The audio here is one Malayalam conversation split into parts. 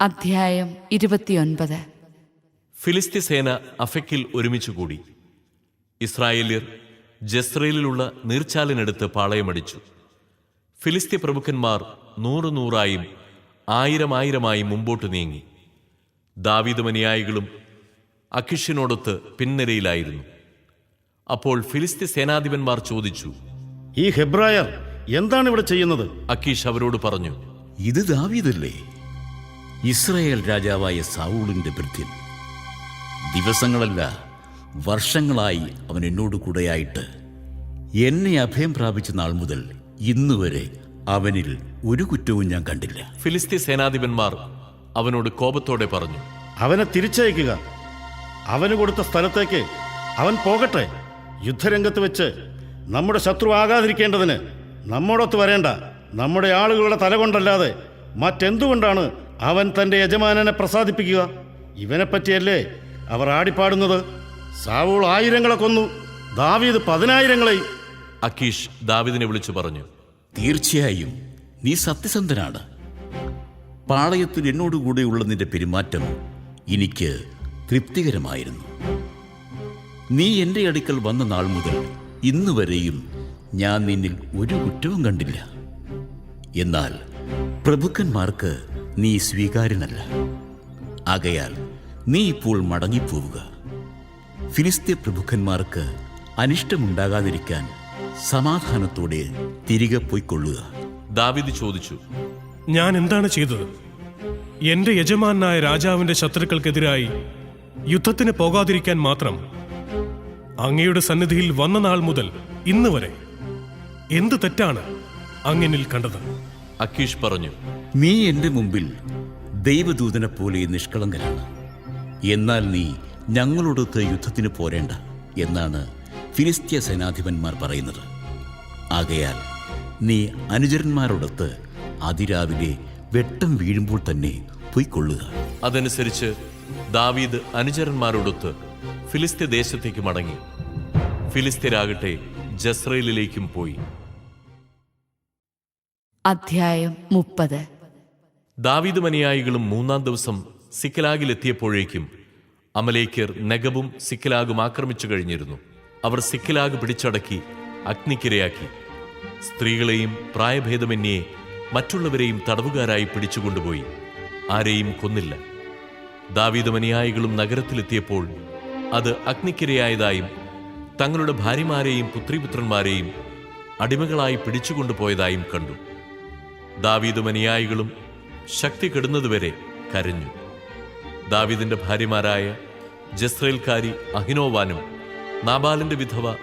അധ്യായം ഇരുപത്തിയൊൻപത്. ഫിലിസ്തീ സേന അഫക്കിൽ ഒരുമിച്ചുകൂടി ഇസ്രായേലിയർ ജസ്രയിലുള്ള നീർച്ചാലിനടുത്ത് പാളയമടിച്ചു ഫിലിസ്തീ പ്രമുഖന്മാർ നൂറ് നൂറായും ആയിരം ആയിരമായും മുമ്പോട്ട് നീങ്ങി. ദാവീദ് അനുയായികളും അഖിഷിനോടൊത്ത് പിൻനിരയിലായിരുന്നു. അപ്പോൾ ഫിലിസ്തീ സേനാധിപന്മാർ ചോദിച്ചു ഈ ഹെബ്രായർ എന്താണ് ഇവിടെ ചെയ്യുന്നത്? അക്കീഷ് അവരോട് പറഞ്ഞു ഇത് ദാവീദല്ലേ? ഇസ്രായേൽ രാജാവായ സാവൂളിന്റെ ഭൃത്യൻ. ദിവസങ്ങളല്ല വർഷങ്ങളായി അവൻ എന്നോട് കൂടെയായിട്ട് എന്നെ അഭയം പ്രാപിച്ച നാൾ മുതൽ ഇന്നുവരെ അവനിൽ ഒരു കുറ്റവും ഞാൻ കണ്ടില്ല. ഫിലിസ്തീ സേനാധിപന്മാർ അവനോട് കോപത്തോടെ പറഞ്ഞു അവനെ തിരിച്ചയക്കുക. അവന് കൊടുത്ത സ്ഥലത്തേക്ക് അവൻ പോകട്ടെ. യുദ്ധരംഗത്ത് വെച്ച് നമ്മുടെ ശത്രു ആകാതിരിക്കേണ്ടതിന് നമ്മോടൊത്ത് വരേണ്ട. നമ്മുടെ ആളുകളുടെ തല കൊണ്ടല്ലാതെ മറ്റെന്തുകൊണ്ടാണ് അവൻ തന്റെ യജമാനനെ പ്രസാദിപ്പിക്കുക. ഇവനെ പറ്റിയല്ലേ അവർ ആടിപ്പാടുന്നത്? സാവൂൾ ആയിരങ്ങളെ കൊന്നു. ദാവീദ് പതിനായിരങ്ങളെ. അക്കീഷ് ദാവിദിനെ വിളിച്ചു പറഞ്ഞു തീർച്ചയായും നീ സത്യസന്ധനാണ്. പാളയത്തിൽ എന്നോടുകൂടെയുള്ള നിന്റെ പെരുമാറ്റം എനിക്ക് തൃപ്തികരമായിരുന്നു. നീ എന്റെ അടുക്കൽ വന്ന നാൾ മുതൽ ഇന്ന് വരെയും ഞാൻ നിന്നിൽ ഒരു കുറ്റവും കണ്ടില്ല. എന്നാൽ പ്രഭുക്കന്മാർക്ക് നീ സ്വീകാര്യനല്ല. ആകയാൽ നീ ഇപ്പോൾ മടങ്ങിപ്പോവുക. ഫിലിസ്തീൻ പ്രഭുക്കന്മാർക്ക് അനിഷ്ടമുണ്ടാകാതിരിക്കാൻ സമാധാനത്തോടെ തിരികെ പോയിക്കൊള്ളുക. ദാവിദ് ചോദിച്ചു ഞാൻ എന്താണ് ചെയ്തത്? എന്റെ യജമാനായ രാജാവിന്റെ ശത്രുക്കൾക്കെതിരായി യുദ്ധത്തിന് പോകാതിരിക്കാൻ മാത്രം അങ്ങയുടെ സന്നിധിയിൽ വന്ന നാൾ മുതൽ ഇന്ന് വരെ എന്ത് തെറ്റാണ് അങ്ങിനിൽ കണ്ടത്? അക്കീഷ് പറഞ്ഞു നീ എന്റെ മുമ്പിൽ ദൈവദൂതനെ പോലെ നിഷ്കളങ്കനാണ്. എന്നാൽ നീ ഞങ്ങളോടൊത്ത് യുദ്ധത്തിന് പോരേണ്ട എന്നാണ് ഫിലിസ്ത്യ സേനാധിപന്മാർ പറയുന്നത്. ആകയാൽ നീ അനുചരന്മാരോടൊത്ത് അതിരാവിലെ വെട്ടം വീഴുമ്പോൾ തന്നെ പൊയ്ക്കൊള്ളുക. അതനുസരിച്ച് ദാവീദ് അനുചരന്മാരോടൊത്ത് ഫിലിസ്ത്യ ദേശത്തേക്ക് മടങ്ങി. ഫിലിസ്തീരാകട്ടെ ജസ്രയിലേക്കും പോയി. അധ്യായം മുപ്പത്. ദാവീദ് മനുയായികളും മൂന്നാം ദിവസം സിക്കലാഗിലെത്തിയപ്പോഴേക്കും അമലേക്കർ നഗബും സിക്കലാഗും ആക്രമിച്ചു കഴിഞ്ഞിരുന്നു. അവർ സിക്കലാഗ് പിടിച്ചടക്കി അഗ്നിക്കിരയാക്കി. സ്ത്രീകളെയും പ്രായഭേദമന്യേ മറ്റുള്ളവരെയും തടവുകാരായി പിടിച്ചുകൊണ്ടുപോയി. ആരെയും കൊന്നില്ല. ദാവീദ് മനുയായികളും നഗരത്തിലെത്തിയപ്പോൾ അത് അഗ്നിക്കിരയായതായും തങ്ങളുടെ ഭാര്യമാരെയും പുത്രിപുത്രന്മാരെയും അടിമകളായി പിടിച്ചുകൊണ്ടുപോയതായും കണ്ടു. ദാവീദ് അനുയായികളും ശക്തി കെടുന്നതുവരെ കരഞ്ഞു. ദാവിദിന്റെ ഭാര്യമാരായ ജസ്രേൽക്കാരി അഹിനോവാനും നാബാലിന്റെ വിധവ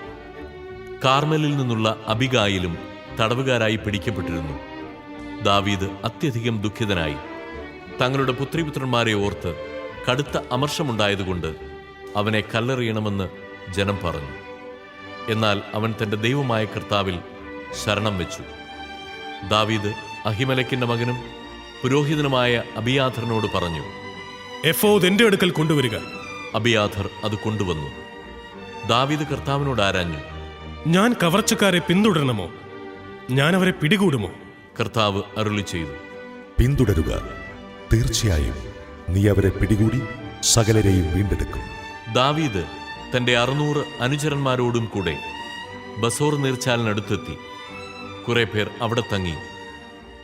കാർമലിൽ നിന്നുള്ള അബിഗായിലും തടവുകാരായി പിടിക്കപ്പെട്ടിരുന്നു. ദാവീദ് അത്യധികം ദുഃഖിതനായി. തങ്ങളുടെ പുത്രിപുത്രന്മാരെ ഓർത്ത് കടുത്ത അമർഷമുണ്ടായതുകൊണ്ട് അവനെ കല്ലെറിയണമെന്ന് ജനം പറഞ്ഞു. എന്നാൽ അവൻ തന്റെ ദൈവമായ കർത്താവിൽ ശരണം വെച്ചു. ദാവീദ് അഹിമലക്കിന്റെ മകനും പുരോഹിതനുമായ അബിയാഥറിനോട് പറഞ്ഞു എഫോദ് എന്റെ അടുക്കൽ കൊണ്ടുവരിക. അബിയാഥർ അത് കൊണ്ടുവന്നു. ദാവീദ് കർത്താവിനോട് ആരാഞ്ഞു ഞാൻ കവർച്ചക്കാരെ പിന്തുടരണമോ? ഞാൻ അവരെ പിടികൂടുമോ? കർത്താവ് അരുളി ചെയ്തു പിന്തുടരുക. തീർച്ചയായും നീ അവരെ പിടികൂടി സകലരെയും വീണ്ടെടുക്കും. ദാവീദ് തന്റെ അറുന്നൂറ് അനുചരന്മാരോടും കൂടെ ബസോർ നീർച്ചാലിനടുത്തെത്തി. കുറെ പേർ അവിടെ തങ്ങി.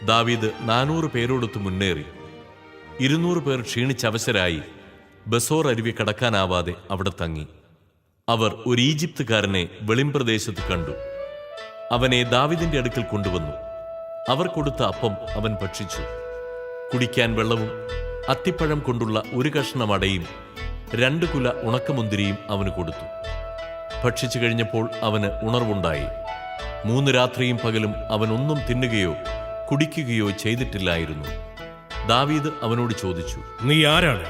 ദാവീദ് നാനൂറ് പേരോടൊത്ത് മുന്നേറി. ഇരുന്നൂറ് പേർ ക്ഷീണിച്ചവശരായി ബസോർ അരുവി കടക്കാനാവാതെ അവിടെ തങ്ങി. അവർ ഒരു ഈജിപ്തുകാരനെ വെളിംപ്രദേശത്ത് കണ്ടു. അവനെ ദാവിദിന്റെ അടുക്കൽ കൊണ്ടുവന്നു. അവർ കൊടുത്ത അപ്പം അവൻ ഭക്ഷിച്ചു. കുടിക്കാൻ വെള്ളവും അത്തിപ്പഴം കൊണ്ടുള്ള ഒരു കഷ്ണം അടയും രണ്ട് കുല ഉണക്കമുന്തിരിയും അവന് കൊടുത്തു. ഭക്ഷിച്ചു കഴിഞ്ഞപ്പോൾ അവന് ഉണർവുണ്ടായി. മൂന്ന് രാത്രിയും പകലും അവൻ ഒന്നും തിന്നുകയോ കുടിക്കുകയോ ചെയ്തിട്ടില്ലായിരുന്നു. ദാവീദ് അവനോട് ചോദിച്ചു നീ ആരാണ്?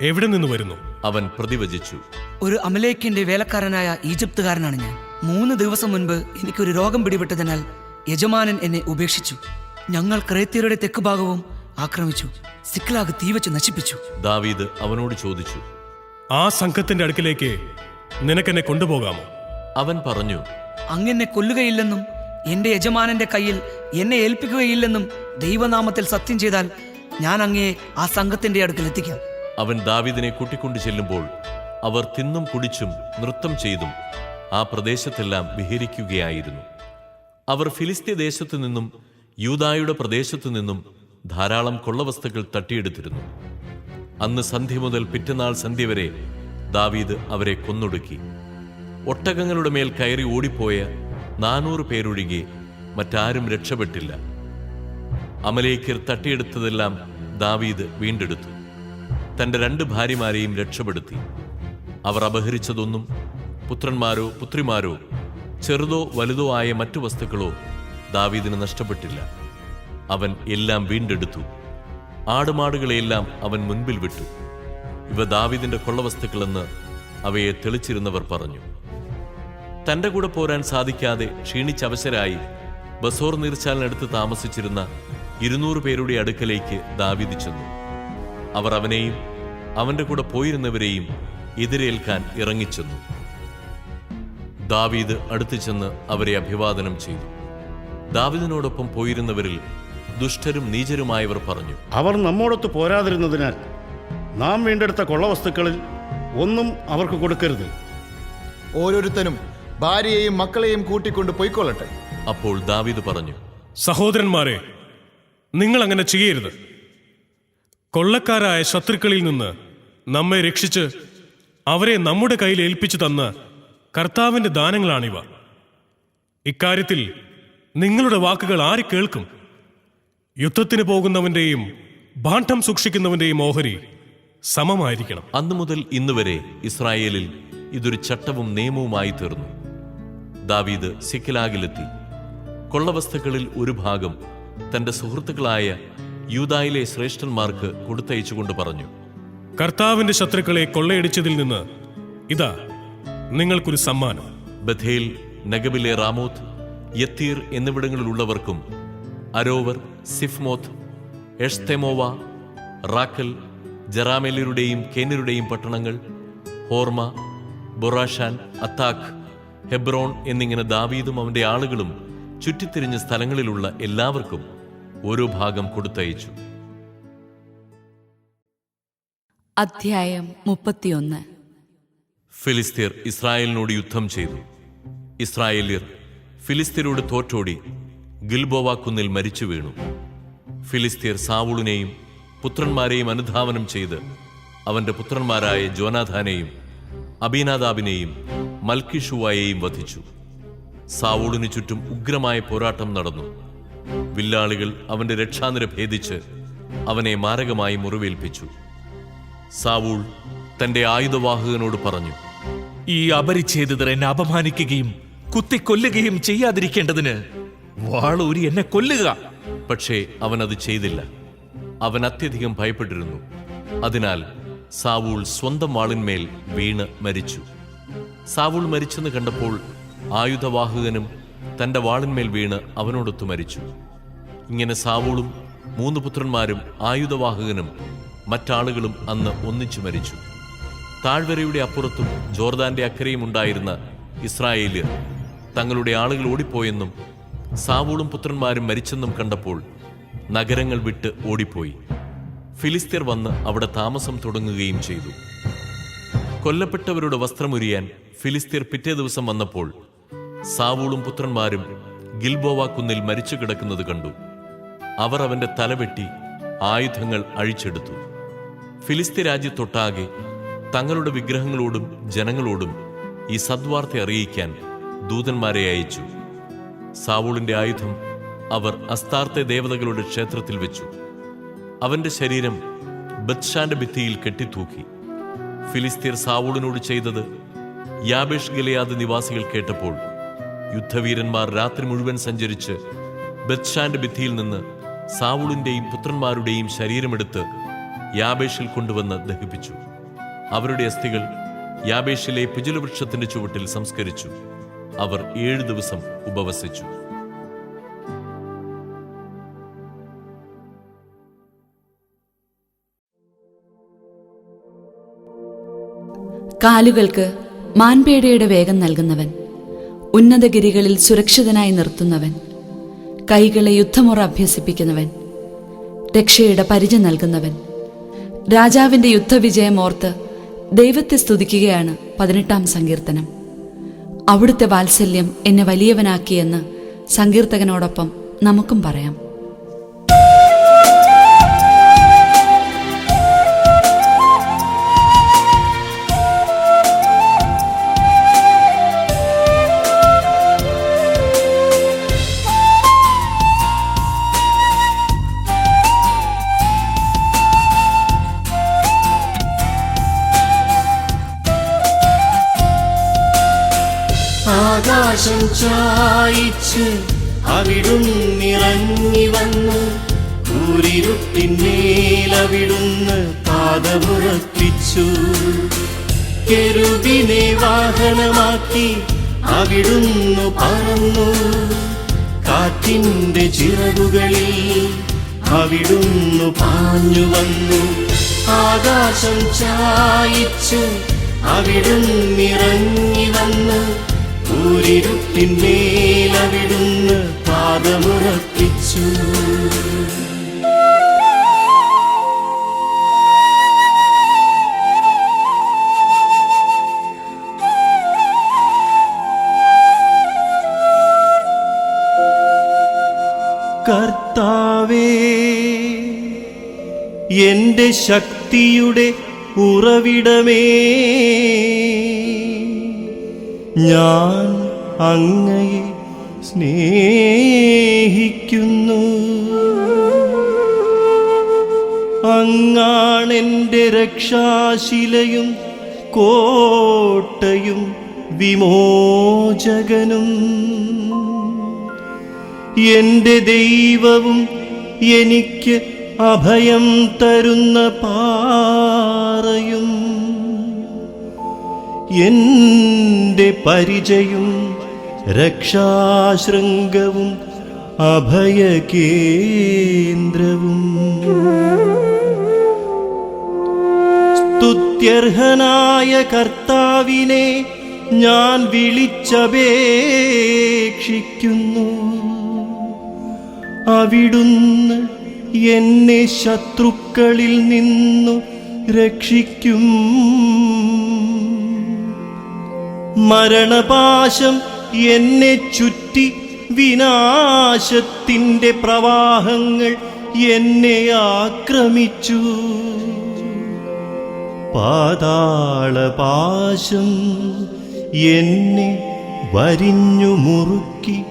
എവിടെ നിന്ന് വരുന്നു? അവൻ പ്രതിവചിച്ചു ഒരു അമലേക്കിന്റെ വേലക്കാരനായ ഈജിപ്തുകാരനാണ് ഞാൻ. മൂന്ന് ദിവസം മുൻപ് എനിക്കൊരു രോഗം പിടിപെട്ടതിനാൽ യജമാനൻ എന്നെ ഉപേക്ഷിച്ചു. ഞങ്ങൾ ക്രേത്യരുടെ തെക്ക് ഭാഗവും ആക്രമിച്ചു സിക്ലാഗ് തീവച്ച് നശിപ്പിച്ചു. ദാവീദ് അവനോട് ചോദിച്ചു ആ സംഘത്തിന്റെ അടുക്കിലേക്ക് നിനക്കെന്നെ കൊണ്ടുപോകാമോ? അവൻ പറഞ്ഞു അങ്ങനെ കൊല്ലുകയില്ലെന്നും എന്റെ യജമാനന്റെ കയ്യിൽ എന്നെ ഏൽപ്പിക്കുകയില്ലെന്നും ദൈവനാമത്തിൽ സത്യം ചെയ്താൽ ഞാൻ അങ്ങേ ആ സംഘത്തിന്റെ അടുക്കൽ എത്തിക്കാം. അവൻ ദാവിദിനെ കൂട്ടിക്കൊണ്ടു ചെല്ലുമ്പോൾ അവർ തിന്നും കുടിച്ചും നൃത്തം ചെയ്തും ആ പ്രദേശത്തെല്ലാം വിഹരിക്കുകയായിരുന്നു. അവർ ഫിലിസ്തീയ ദേശത്തു നിന്നും യൂതായുടെ പ്രദേശത്തു നിന്നും ധാരാളം കൊള്ളവസ്തുക്കൾ തട്ടിയെടുത്തിരുന്നു. അന്ന് സന്ധ്യ മുതൽ പിറ്റന്നാൾ സന്ധ്യ വരെ ദാവീദ് അവരെ കൊന്നൊടുക്കി. ഒട്ടകങ്ങളുടെ മേൽ കയറി ഓടിപ്പോയ നാനൂറ് പേരൊഴികെ മറ്റാരും രക്ഷപ്പെട്ടില്ല. അമലേക്കർ തട്ടിയെടുത്തതെല്ലാം ദാവീദ് വീണ്ടെടുത്തു. തന്റെ രണ്ട് ഭാര്യമാരെയും രക്ഷപ്പെടുത്തി. അവർ അപഹരിച്ചതൊന്നും പുത്രന്മാരോ പുത്രിമാരോ ചെറുതോ വലുതോ ആയ മറ്റു വസ്തുക്കളോ ദാവീദിന് നഷ്ടപ്പെട്ടില്ല. അവൻ എല്ലാം വീണ്ടെടുത്തു. ആടുമാടുകളെയെല്ലാം അവൻ മുൻപിൽ വിട്ടു. ഇവ ദാവീദിന്റെ കൊള്ളവസ്തുക്കളെന്ന് അവയെ തെളിച്ചിരുന്നവർ പറഞ്ഞു. തന്റെ കൂടെ പോരാൻ സാധിക്കാതെ ക്ഷീണിച്ചവശരായി ബസോർ നീർച്ചാലിനടുത്ത് താമസിച്ചിരുന്ന ഇരുന്നൂറ് പേരുടെ അടുക്കലേക്ക് ദാവീദ് ചെന്നു. അവർ അവനെയും അവന്റെ കൂടെ പോയിരുന്നവരെയും എതിരേൽക്കാൻ ഇറങ്ങിച്ചെന്നു. ദാവീദ് അടുത്തു ചെന്ന് അവരെ അഭിവാദനം ചെയ്തു. ദാവീദിനോടൊപ്പം പോയിരുന്നവരിൽ ദുഷ്ടരും നീചരുമായവർ പറഞ്ഞു അവർ നമ്മോടൊത്ത് പോരാതിരുന്നതിനാൽ നാം വീണ്ടെടുത്ത കൊള്ളവസ്തുക്കളിൽ ഒന്നും അവർക്ക് കൊടുക്കരുത്. ഓരോരുത്തനും ഭാര്യയെയും മക്കളെയും കൂട്ടിക്കൊണ്ട് പൊയ്ക്കൊള്ളട്ടെ. അപ്പോൾ ദാവീദ് പറഞ്ഞു സഹോദരന്മാരെ നിങ്ങൾ അങ്ങനെ ചെയ്യരുത്. കൊള്ളക്കാരായ ശത്രുക്കളിൽ നിന്ന് നമ്മെ രക്ഷിച്ച് അവരെ നമ്മുടെ കയ്യിൽ ഏൽപ്പിച്ചു തന്ന കർത്താവിന്റെ ദാനങ്ങളാണിവ. ഇക്കാര്യത്തിൽ നിങ്ങളുടെ വാക്കുകൾ ആര് കേൾക്കും? യുദ്ധത്തിന് പോകുന്നവന്റെയും ഭാണ്ഡം സൂക്ഷിക്കുന്നവന്റെയും ഓഹരി സമമായിരിക്കണം. അന്നു മുതൽ ഇന്നുവരെ ഇസ്രായേലിൽ ഇതൊരു ചട്ടവും നിയമവുമായി തീർന്നു. ദാവീദ് സിക്കിലാഗിലെത്തി കൊള്ളവസ്തുക്കളിൽ ഒരു ഭാഗം തന്റെ സുഹൃത്തുക്കളായ യൂതായിലെ ശ്രേഷ്ഠന്മാർക്ക് കൊടുത്തയച്ചുകൊണ്ട് പറഞ്ഞു കർത്താവിന്റെ ശത്രുക്കളെ കൊള്ളയടിച്ചതിൽ നിന്ന് ഇതാ നിങ്ങൾക്കൊരു സമ്മാനം. ബഥേൽ നഗബിലെ റാമോത്ത് യത്തീർ എന്നിവിടങ്ങളിലുള്ളവർക്കും അരോവർ സിഫ്മോത്ത് എഷ്തെമോവ റാക്കൽ ജറാമേലരുടെയും കേനരുടെയും പട്ടണങ്ങൾ ഹോർമ ബൊറാഷാൻ അത്താഖ് ഹെബ്രോൺ എന്നിങ്ങനെ ദാവീദും അവന്റെ ആളുകളും ചുറ്റിത്തിരിഞ്ഞ സ്ഥലങ്ങളിലുള്ള എല്ലാവർക്കും ഓരോ ഭാഗം കൊടുത്തയച്ചു. അധ്യായം മുപ്പത്തിയൊന്ന്. ഫിലിസ്തീർ ഇസ്രായേലിനോട് യുദ്ധം ചെയ്തു. ഇസ്രായേലിയർ ഫിലിസ്തീനോട് തോറ്റോടി ഗിൽബോവ കുന്നിൽ മരിച്ചു വീണു. ഫിലിസ്തീർ സാവുളിനെയും പുത്രന്മാരെയും അനുധാവനം ചെയ്ത് അവന്റെ പുത്രന്മാരായ ജോനാഥാനെയും അബീനാദാബിനെയും മൽക്കിഷുവായെയും വധിച്ചു. സാവൂളിനു ചുറ്റും ഉഗ്രമായ പോരാട്ടം നടന്നു. വില്ലാളികൾ അവന്റെ രക്ഷാനിര ഭേദിച്ച് അവനെ മാരകമായി മുറിവേൽപ്പിച്ചു. സാവൂൾ തന്റെ ആയുധവാഹകനോട് പറഞ്ഞു ഈ അപരിച്ഛേദിതർ എന്നെ അപമാനിക്കുകയും കുത്തിക്കൊല്ലുകയും ചെയ്യാതിരിക്കേണ്ടതിന് വാളൂരി എന്നെ കൊല്ലുക. പക്ഷേ അവൻ അത് ചെയ്തില്ല. അവൻ അത്യധികം ഭയപ്പെട്ടിരുന്നു. അതിനാൽ സാവൂൾ സ്വന്തം വാളിന്മേൽ വീണ് മരിച്ചു. സാവൂൾ മരിച്ചെന്ന് കണ്ടപ്പോൾ ആയുധവാഹകനും തന്റെ വാളിന്മേൽ വീണ് അവനോടൊത്തു മരിച്ചു. ഇങ്ങനെ സാവൂളും മൂന്ന് പുത്രന്മാരും ആയുധവാഹകനും മറ്റാളുകളും അന്ന് ഒന്നിച്ചു മരിച്ചു. താഴ്വരയുടെ അപ്പുറത്തും ജോർദാന്റെ അക്കരയും ഉണ്ടായിരുന്ന ഇസ്രായേലിയർ തങ്ങളുടെ ആളുകൾ ഓടിപ്പോയെന്നും സാവൂളും പുത്രന്മാരും മരിച്ചെന്നും കണ്ടപ്പോൾ നഗരങ്ങൾ വിട്ട് ഓടിപ്പോയി. ഫിലിസ്തീർ വന്ന് അവിടെ താമസം തുടങ്ങുകയും ചെയ്തു. കൊല്ലപ്പെട്ടവരുടെ വസ്ത്രമുരിയാൻ ഫിലിസ്തീർ പിറ്റേ ദിവസം വന്നപ്പോൾ സാവൂളും പുത്രന്മാരും ഗിൽബോവ കുന്നിൽ മരിച്ചു കിടക്കുന്നത് കണ്ടു. അവർ അവന്റെ തലവെട്ടി ആയുധങ്ങൾ അഴിച്ചെടുത്തു. ഫിലിസ്തീൻ രാജ്യത്തൊട്ടാകെ തങ്ങളുടെ വിഗ്രഹങ്ങളോടും ജനങ്ങളോടും ഈ സദ്വാർത്ത അറിയിക്കാൻ ദൂതന്മാരെ അയച്ചു. സാവൂളിന്റെ ആയുധം അവർ അസ്താർത്തെ ദേവതകളുടെ ക്ഷേത്രത്തിൽ വെച്ചു. അവന്റെ ശരീരം ബത്ഷാന്റെ ഭിത്തിയിൽ കെട്ടിത്തൂക്കി. ഫിലിസ്തീർ സാവൂളിനോട് ചെയ്തത് യാബേഷ് ഗലയാദ് നിവാസികൾ കേട്ടപ്പോൾ യുദ്ധവീരന്മാർ രാത്രി മുഴുവൻ സഞ്ചരിച്ച് ബത്ഷാന്റെ ഭിത്തിയിൽ നിന്ന് സാവൂളിന്റെയും പുത്രന്മാരുടെയും ശരീരമെടുത്ത് യാബേഷിൽ കൊണ്ടുവന്ന് ദഹിപ്പിച്ചു. അവരുടെ അസ്ഥികൾ യാബേഷിലെ പിജുലവൃക്ഷത്തിന്റെ ചുവട്ടിൽ സംസ്കരിച്ചു. അവർ ഏഴു ദിവസം ഉപവസിച്ചു. കാലുകൾക്ക് മാൻപേടയുടെ വേഗം നൽകുന്നവൻ ഉന്നതഗിരികളിൽ സുരക്ഷിതനായി നിർത്തുന്നവൻ കൈകളെ യുദ്ധമുറ അഭ്യസിപ്പിക്കുന്നവൻ രക്ഷയുടെ പരിച നൽകുന്നവൻ. രാജാവിന്റെ യുദ്ധവിജയം ഓർത്ത് ദൈവത്തെ സ്തുതിക്കുകയാണ് പതിനെട്ടാം സങ്കീർത്തനം. അവിടുത്തെ വാത്സല്യം എന്നെ വലിയവനാക്കിയെന്ന് സങ്കീർത്തകനോടൊപ്പം നമുക്കും പറയാം. ആകാശം ചായിച്ച് അവിടുന്നിറങ്ങി വന്ന് ൂരിരുട്ടിന്മേലവിടുന്ന് പാദമുറപ്പിച്ചു. കെരുവിനെ വാഹനമാക്കി അവിടുന്നു പറന്നു. കാറ്റിന്റെ ചിറകുകളിൽ അവിടുന്നു പാഞ്ഞു വന്നു. ആകാശം ചായിച്ച് അവിടുന്നിറങ്ങി വന്നു ൂരിരുട്ടിന്മേലവിടുന്ന് പാദമുറപ്പിച്ചു. കർത്താവേ എന്റെ ശക്തിയുടെ ഉറവിടമേ. ഞാൻ അങ്ങയെ സ്നേഹിക്കുന്നു. അങ്ങാണെന്റെ രക്ഷാശിലയും കോട്ടയും വിമോചകനും. എന്റെ ദൈവവും എനിക്ക് അഭയം തരുന്ന പാറയും എന്റെ പരിചയം രക്ഷാശൃംഗവും അഭയകേന്ദ്രവും. സ്തുത്യർഹനായ കർത്താവിനെ ഞാൻ വിളിച്ചപേക്ഷിക്കുന്നു. അവിടുന്ന് എന്നെ ശത്രുക്കളിൽ നിന്നു രക്ഷിക്കും. മരണപാശം എന്നെ ചുറ്റി വിനാശത്തിന്റെ പ്രവാഹങ്ങൾ എന്നെ ആക്രമിച്ചു. പാതാളപാശം എന്നെ വരിഞ്ഞു മുറുക്കി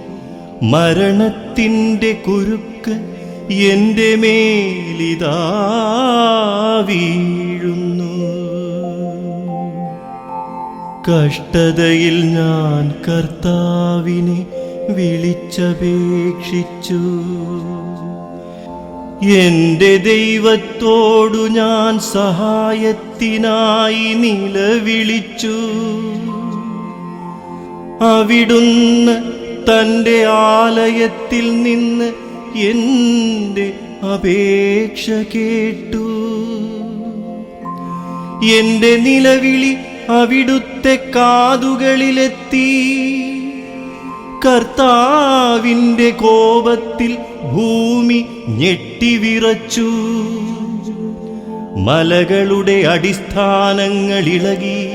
മരണത്തിന്റെ കുരുക്ക് എന്റെ മേലിതാ വീഴുന്നു. കഷ്ടതയിൽ ഞാൻ കർത്താവിനെ വിളിച്ചപേക്ഷിച്ചു. എന്റെ ദൈവത്തോടു ഞാൻ സഹായത്തിനായി നിലവിളിച്ചു. അവിടുന്ന് തന്റെ ആലയത്തിൽ നിന്ന് എന്റെ അപേക്ഷ കേട്ടു. എന്റെ നിലവിളി അവിടുത്തെ കാതുകളിലെത്തി. കർത്താവിന്റെ കോപത്തിൽ ഭൂമി ഞെട്ടിവിറച്ചു. മലകളുടെ അടിസ്ഥാനങ്ങളിളകി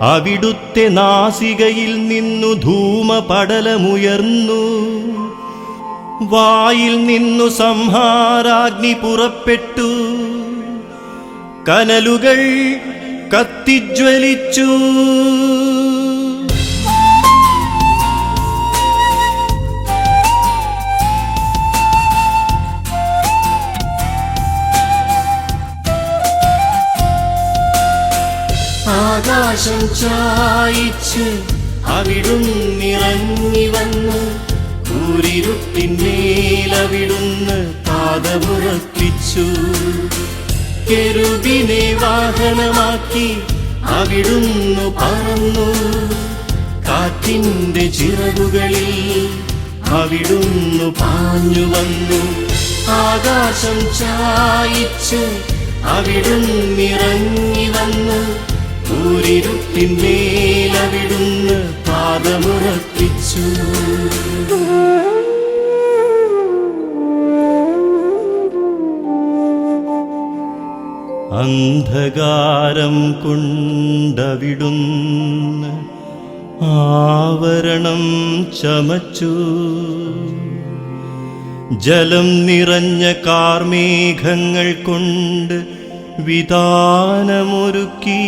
അവിടുത്തെ നാസികയിൽ നിന്നു ധൂമപടലമുയർന്നു. വായിൽ നിന്നു സംഹാരാഗ്നി പുറപ്പെട്ടു. കനലുകൾ കത്തിജ്വലിച്ചു. ആകാശം ചായിച്ച് അവിടുന്നിറങ്ങി വന്നു ൂരിരുട്ടിന്മേലവിടുന്ന് പാദമുറപ്പിച്ചു. കെരുബിനെ വാഹനമാക്കി അവിടുന്നു പറന്നു. കാറ്റിന്റെ ചിറകുകളിൽ അവിടുന്നു പാഞ്ഞു വന്നു. ആകാശം ചായിച്ച് അവിടുന്നിറങ്ങി വന്നു. ൂരിരുട്ടിന്മേലവിടുന്ന് പാദമുറപ്പിച്ചു. അന്ധകാരം കൊണ്ടവിടുന്ന് ആവരണം ചമച്ചു. ജലം നിറഞ്ഞ കാർമേഘങ്ങൾ കൊണ്ട് വിധാനമൊരുക്കി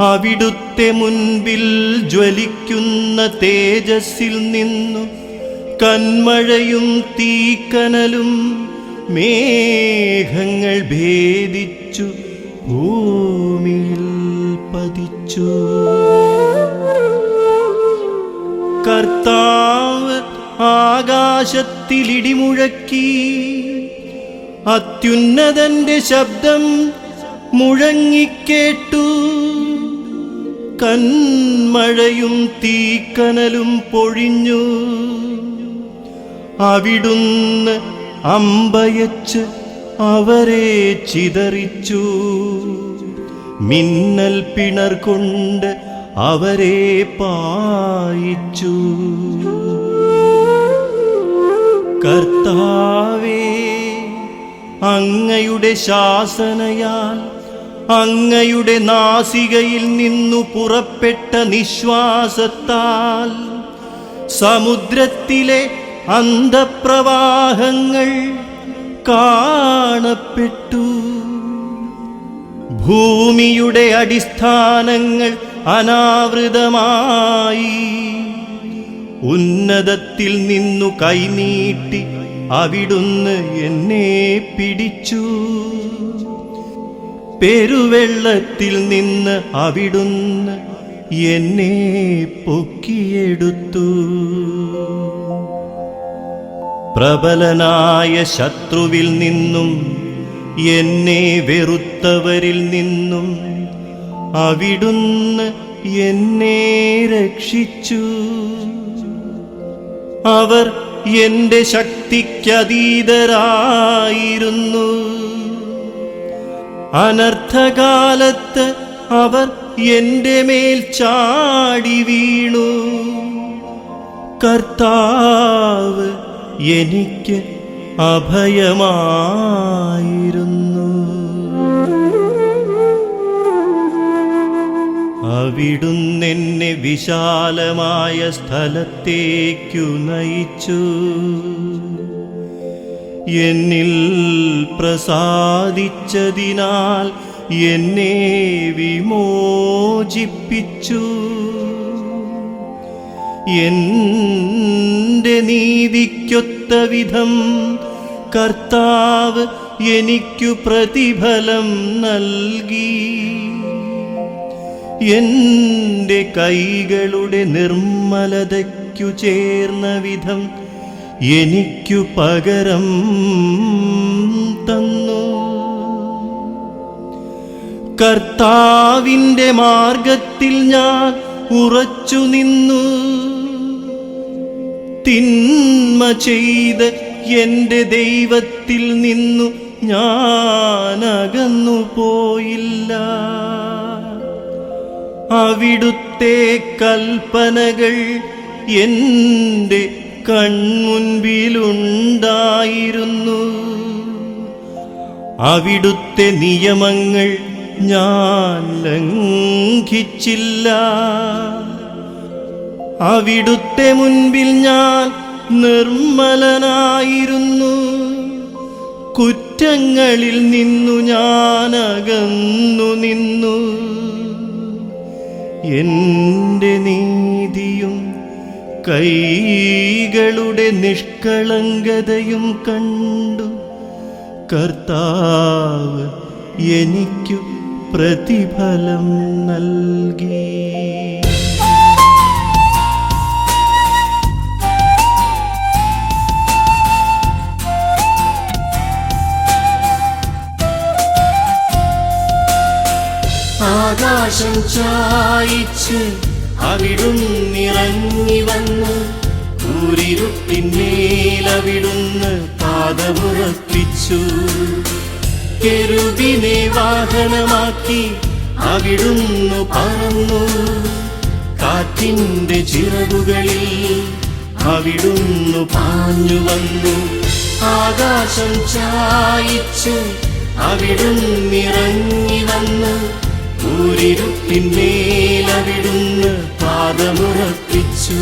അവിടുത്തെ മുൻപിൽ ജ്വലിക്കുന്ന തേജസ്സിൽ നിന്നു കന്മഴയും തീക്കനലും മേഘങ്ങൾ ഭേദിച്ചു ഭൂമിയിൽ പതിച്ചു. കർത്താവ് ആകാശത്തിലിടിമുഴക്കി അത്യുന്നതന്റെ ശബ്ദം മുഴങ്ങിക്കേട്ടു. കന്മഴയും തീക്കനലും പൊഴിഞ്ഞു. അവിടുന്ന് അമ്പയച്ച് അവരെ ചിതറിച്ചു. മിന്നൽ പിണർ കൊണ്ട് അവരെ പായിച്ചു. കർത്താവേ അങ്ങയുടെ ശാസനയാൽ അങ്ങയുടെ നാസികയിൽ നിന്നു പുറപ്പെട്ട നിശ്വാസത്താൽ സമുദ്രത്തിലെ അന്ധപ്രവാഹങ്ങൾ കാണപ്പെട്ടു. ഭൂമിയുടെ അടിസ്ഥാനങ്ങൾ അനാവൃതമായി. ഉന്നതത്തിൽ നിന്നു കൈനീട്ടി അവിടുന്ന് എന്നെ പിടിച്ചു. പെരുവെള്ളത്തിൽ നിന്ന് അവിടുന്ന് എന്നെ പൊക്കിയെടുത്തു. പ്രബലനായ ശത്രുവിൽ നിന്നും എന്നെ വെറുത്തവരിൽ നിന്നും അവിടുന്ന് എന്നെ രക്ഷിച്ചു. അവർ എന്റെ ശക്തിക്കതീതരായിരുന്നു. അനർത്ഥകാലത്ത് അവർ എന്റെ മേൽ ചാടി വീണു. കർത്താവ് എനിക്ക് അഭയമായിരുന്നു. അവിടുന്നെന്നെ വിശാലമായ സ്ഥലത്തേക്കു നയിച്ചു. എന്നിൽ പ്രസാദിച്ചതിനാൽ എന്നെ വിമോചിപ്പിച്ചു. എന്റെ നീതിക്കൊത്ത വിധം കർത്താവ് എനിക്കു പ്രതിഫലം നൽകി. എന്റെ കൈകളുടെ നിർമ്മലതയ്ക്കു ചേർന്ന വിധം എനിക്കു പകരം തന്നു. കർത്താവിന്റെ മാർഗത്തിൽ ഞാൻ ഉറച്ചു നിന്നു തിന്മ ചെയ്ത് എന്റെ ദൈവത്തിൽ നിന്നു ഞാനകന്നു പോയില്ല. അവിടുത്തെ കൽപ്പനകൾ എന്റെ കൺമുൻപിലുണ്ടായിരുന്നു. അവിടുത്തെ നിയമങ്ങൾ ഞാൻ ലംഘിച്ചില്ല. അവിടുത്തെ മുൻപിൽ ഞാൻ നിർമ്മലനായിരുന്നു. കുറ്റങ്ങളിൽ നിന്നു ഞാൻ അകന്നു നിന്നു. എന്റെ നീതിയും കൈകളുടെ നിഷ്കളങ്കതയും കണ്ടു. കർത്താവ് എനിക്കു പ്രതിഫലം നൽകി. ആകാശം ചായിച്ച് അവിടുന്നിറങ്ങി വന്ന് കൂരിരുട്ടിന്മേലവിടുന്ന് പാദമുറപ്പിച്ചു. കെരുവിനെ വാഹനമാക്കി അവിടുന്നു പറന്നു. കാറ്റിന്റെ ചിറകുകളിൽ അവിടുന്നു പാഞ്ഞു വന്നു. ആകാശം ചായിച്ച് അവിടുന്നിറങ്ങി വന്ന് ഊരിരുട്ടിന്മേൽ അവിടുന്ന് പാദമുറപ്പിച്ചു.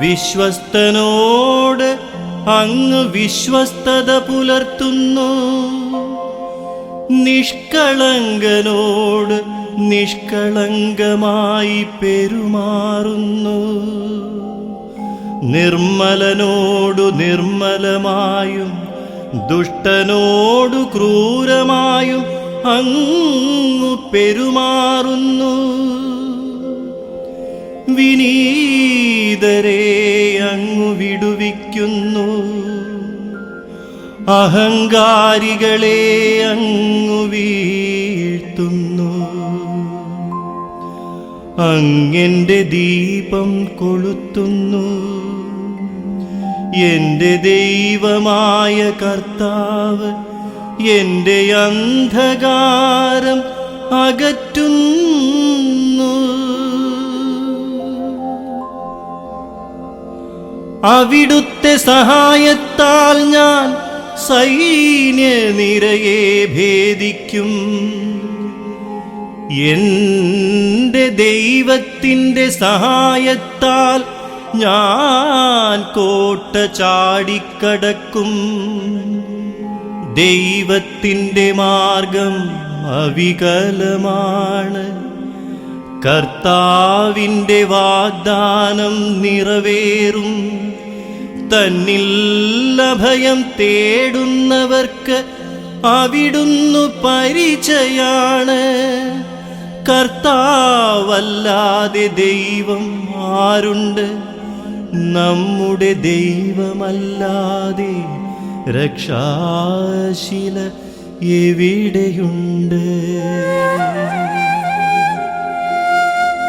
വിശ്വസ്തനോട് അങ്ങ് വിശ്വസ്തത പുലർത്തുന്നു. നിഷ്കളങ്കനോട് നിഷ്കളങ്കമായി പെരുമാറുന്നു. നിർമ്മലനോടു നിർമ്മലമായും ദുഷ്ടനോടു ക്രൂരമായും അങ്ങു പെരുമാറുന്നു. വിനീതരെ അങ്ങു വിടുവിക്കുന്നു. അഹങ്കാരികളെ അങ്ങു വീഴ്ത്തുന്നു. അങ്ങെന്റെ ദീപം കൊളുത്തുന്നു. എന്റെ ദൈവമായ കർത്താവ് എന്റെ അന്ധകാരം അകറ്റുന്നു. അവിടുത്തെ സഹായത്താൽ ഞാൻ സൈന്യ നിരയെ ഭേദിക്കും. എന്റെ ദൈവത്തിന്റെ സഹായത്താൽ ഞാൻ കോട്ട ചാടിക്കടക്കും. ദൈവത്തിന്റെ മാർഗം അവികലമാണ്. കർത്താവിന്റെ വാഗ്ദാനം നിറവേറും. തന്നിൽ അഭയം തേടുന്നവർക്ക് അവിടുന്നു പരിചയാണ്. കർത്താവല്ലാതെ ദൈവം ആരുണ്ട്? നമ്മുടെ ദൈവമല്ലാതെ രക്ഷാശീല എവിടെയുണ്ട്?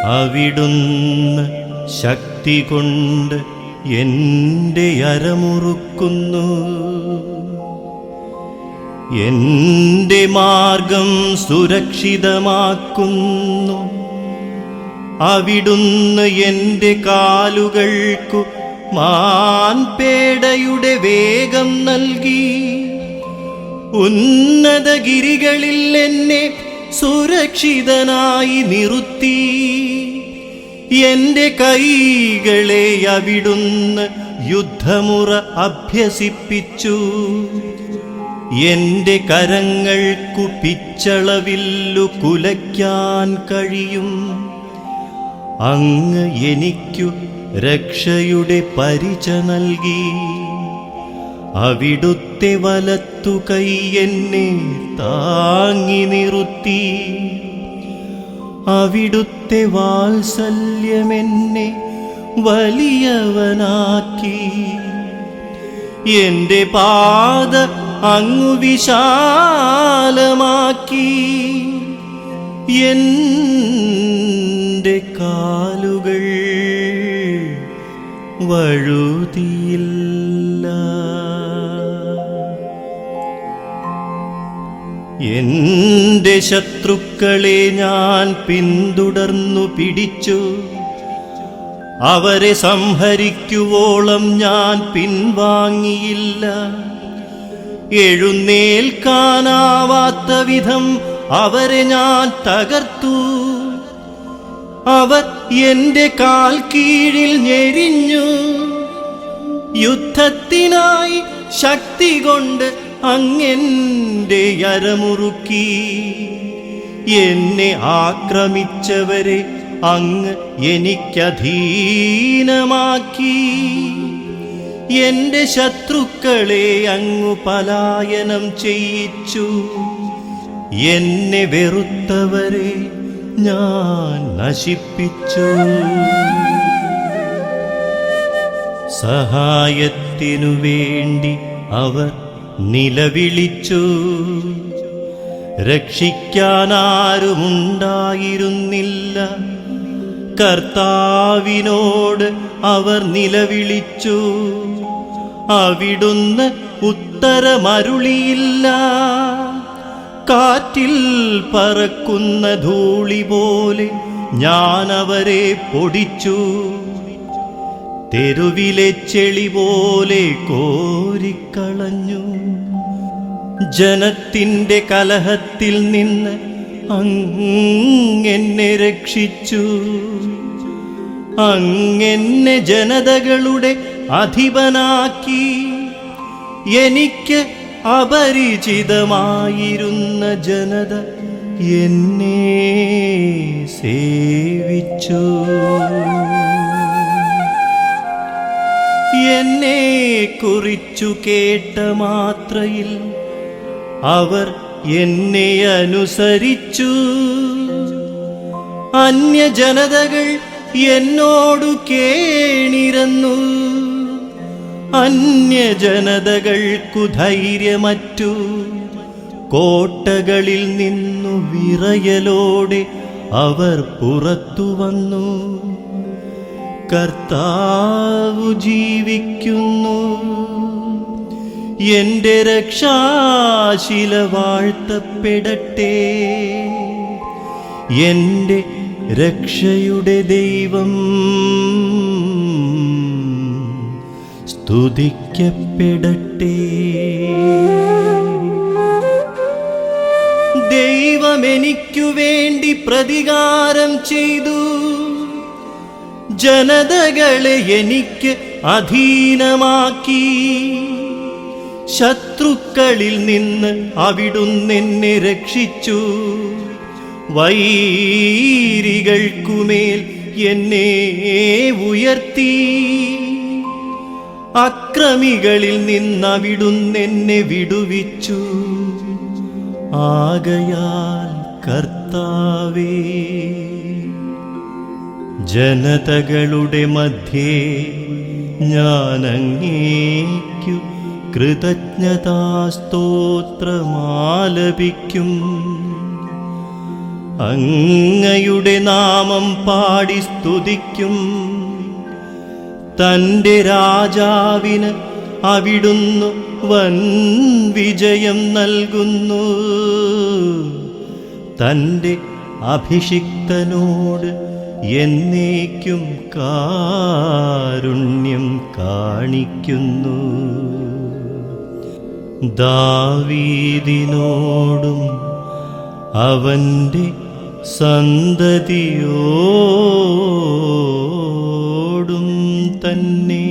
അവിടുന്ന് ശക്തി കൊണ്ട് എന്റെ അരമുറുക്കുന്നു. എന്റെ മാർഗം സുരക്ഷിതമാക്കുന്നു. അവിടുന്ന് എന്റെ കാലുകൾക്കു മാൻപേടയുടെ വേഗം നൽകി. ഉന്നതഗിരികളിൽ എന്നെ സുരക്ഷിതനായി നിർത്തി. എന്റെ കൈകളെ അവിടുന്ന് യുദ്ധമുറ അഭ്യസിപ്പിച്ചു. എന്റെ കരങ്ങൾക്കു പിച്ചളവില്ലു കുലയ്ക്കാൻ കഴിയും. അങ്ങ് എനിക്കു രക്ഷയുടെ പരിച നൽകി. അവിടുത്തെ വലത്തു കൈ എന്നെ താങ്ങി നിർത്തി. അവിടുത്തെ വാത്സല്യമെന്നെ വലിയവനാക്കി. എന്റെ പാത അങ്ങു വിശാലമാക്കി. എന്റെ കാലുകൾ വഴുതിയില്ല എന്റെ ശത്രുക്കളെ ഞാൻ പിന്തുടർന്നു പിടിച്ചു. അവരെ സംഹരിക്കുവോളം ഞാൻ പിൻവാങ്ങിയില്ല. എഴുന്നേൽക്കാനാവാത്ത വിധം അവരെ ഞാൻ തകർത്തു. അവർ എന്റെ കാൽ കീഴിൽ ഞെരിഞ്ഞു. യുദ്ധത്തിനായി ശക്തി കൊണ്ട് അങ്ങെന്റെ അരമുറുക്കി. എന്നെ ആക്രമിച്ചവരെ അങ്ങ് എനിക്കധീനമാക്കി. എന്റെ ശത്രുക്കളെ അങ്ങു പലായനം ചെയ്യിച്ചു. എന്നെ വെറുത്തവരെ ഞാൻ നശിപ്പിച്ചു. സഹായത്തിനു വേണ്ടി അവർ നിലവിളിച്ചു. രക്ഷിക്കാനാരുമുണ്ടായിരുന്നില്ല. കർത്താവിനോട് അവർ നിലവിളിച്ചു. അവിടുന്ന് ഉത്തരമരുളിയില്ല. കാറ്റിൽ പറക്കുന്ന ധൂളി പോലെ ഞാനവരെ പൊടിച്ചു. തെരുവിലെ ചെളി പോലെ കോരിക്കളഞ്ഞു. ജനത്തിന്റെ കലഹത്തിൽ നിന്ന് അങ്ങെന്നെ രക്ഷിച്ചു. അങ്ങെന്നെ ജനതകളുടെ അധിപനാക്കി. എനിക്ക് അപരിചിതമായിരുന്ന ജനത എന്നെ സേവിച്ചു. എന്നെ കുറിച്ചു കേട്ട മാത്രയിൽ അവർ എന്നെ അനുസരിച്ചു. അന്യജനതകൾ എന്നോടു കേണിരന്നു. അന്യജനതകൾക്കു ധൈര്യമറ്റു കോട്ടകളിൽ നിന്നു വിറയലോടെ അവർ പുറത്തു വന്നു. കർത്താവു ജീവിക്കുന്നു. എന്റെ രക്ഷാശില വാഴ്ത്തപ്പെടട്ടെ. എന്റെ രക്ഷയുടെ ദൈവം സ്തുതിക്കപ്പെടട്ടെ. ദൈവമെനിക്കു വേണ്ടി പ്രതികാരം ചെയ്തു. ജനതകളെ എനിക്ക് അധീനമാക്കി. ശത്രുക്കളിൽ നിന്ന് അവിടുന്നെന്നെ രക്ഷിച്ചു. വൈരികൾക്കുമേൽ എന്നെ ഉയർത്തി. അക്രമികളിൽ അവിടുന്നെന്നെ വിടുവിച്ചു. ആകയാൽ കർത്താവേ. ജനതകളുടെ മധ്യേ ഞാനങ്ങേക്കു കൃതജ്ഞതാസ്തോത്രമാലപിക്കും. അങ്ങയുടെ നാമം പാടി സ്തുതിക്കും. തന്റെ രാജാവിന് അവിടുന്നു വൻ വിജയം നൽകുന്നു. തന്റെ അഭിഷിക്തനോട് എന്നേക്കും കാരുണ്യം കാണിക്കുന്നു. ദാവീദിനോടും അവന്റെ സന്തതിയോടും തന്നെ